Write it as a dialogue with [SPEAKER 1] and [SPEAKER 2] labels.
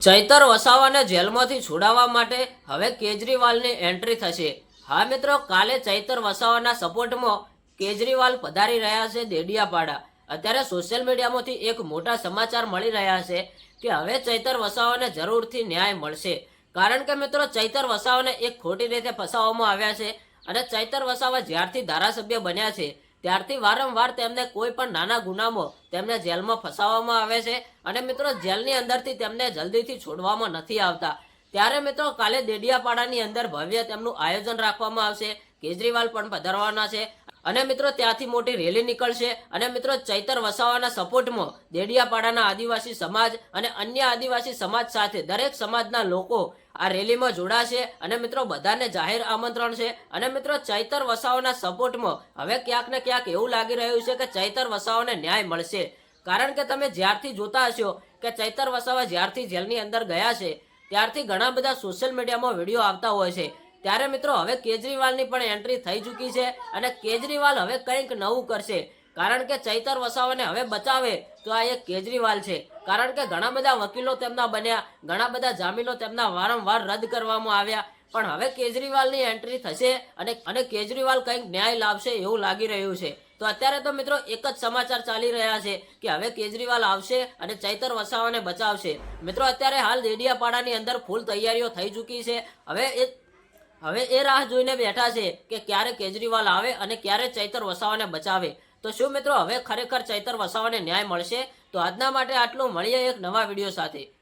[SPEAKER 1] ચૈતર વસાવાને જેલમાંથી છોડાવવા માટે હવે કેજરીવાલની એન્ટ્રી થશે. હા મિત્રો, કાલે ચૈતર વસાવાના સપોર્ટમાં કેજરીવાલ પધારી રહ્યા છે દેડિયાપાડા. અત્યારે સોશિયલ મીડિયામાંથી એક મોટા સમાચાર મળી રહ્યા છે કે હવે ચૈતર વસાવાને જરૂરથી ન્યાય મળશે. કારણ કે મિત્રો, ચૈતર વસાવાને એક ખોટી રીતે ફસાવવામાં આવ્યા છે અને ચૈતર વસાવા જ્યારથી ધારાસભ્ય બન્યા છે ત્યારથી વારંવાર તેમને કોઈ પણ નાના ગુનામાં તેમને જેલમાં ફસાવવામાં આવે છે અને મિત્રો જેલની અંદરથી તેમને જલ્દીથી છોડવામાં નથી આવતા. ત્યારે મિત્રો કાલે દેડિયાપાડાની અંદર ભવ્ય તેમનું આયોજન રાખવામાં આવશે. કેજરીવાલ પણ પધારવાના છે. અને મિત્રો ત્યાંથી મોટી રેલી નીકળશે. અને મિત્રો ચૈતર વસાવાના સપોર્ટમાં દેડિયાપાડાના આદિવાસી સમાજ અને અન્ય આદિવાસી સમાજ સાથે દરેક સમાજના લોકો આ રેલીમાં જોડાશે. અને મિત્રો બધાને જાહેર આમંત્રણ છે. અને મિત્રો ચૈતર વસાવાના સપોર્ટમાં હવે ક્યાંક ને ક્યાંક એવું લાગી રહ્યું છે કે ચૈતર વસાવાને ન્યાય મળશે. કારણ કે તમે જ્યારથી જોતા હશો કે ચૈતર વસાવા જ્યારથી જેલની અંદર ગયા છે, ત્યારથી ઘણા બધા સોશિયલ મીડિયામાં વીડિયો આવતા હોય છે. ત્યારે મિત્રો હવે કેજરીવાલની પણ એન્ટ્રી થઈ ચૂકી છે અને કેજરીવાલ હવે કંઈક નવું કરશે. કારણ કે ચૈતર વસાવાને હવે બચાવે તો આ એક કેજરીવાલ છે. કારણ કે ઘણા બધા વકીલો તેમના બન્યા, ઘણા બધા જામીનો તેમના વારંવાર રદ કરવામાં આવ્યા. પણ હવે કેજરીવાલની એન્ટ્રી થશે અને અને કેજરીવાલ કંઈક ન્યાય લાવશે એવું લાગી રહ્યું છે. તો અત્યારે તો મિત્રો એક જ સમાચાર ચાલી રહ્યા છે કે હવે કેજરીવાલ આવશે અને ચૈતર વસાવાને બચાવશે. મિત્રો અત્યારે હાલ દેડિયાપાડાની અંદર ફૂલ તૈયારીઓ થઈ ચૂકી છે. હવે એ હવે એ રાહ જોઈને બેઠા છે કે ક્યારે કેજરીવાલ આવે અને ક્યારે ચૈતર વસાવાને બચાવે. તો શું મિત્રો, હવે ખરેખર ચૈતર વસાવાને ન્યાય મળશે? તો આજના માટે આટલું. મળીએ એક નવા વીડિયો સાથે.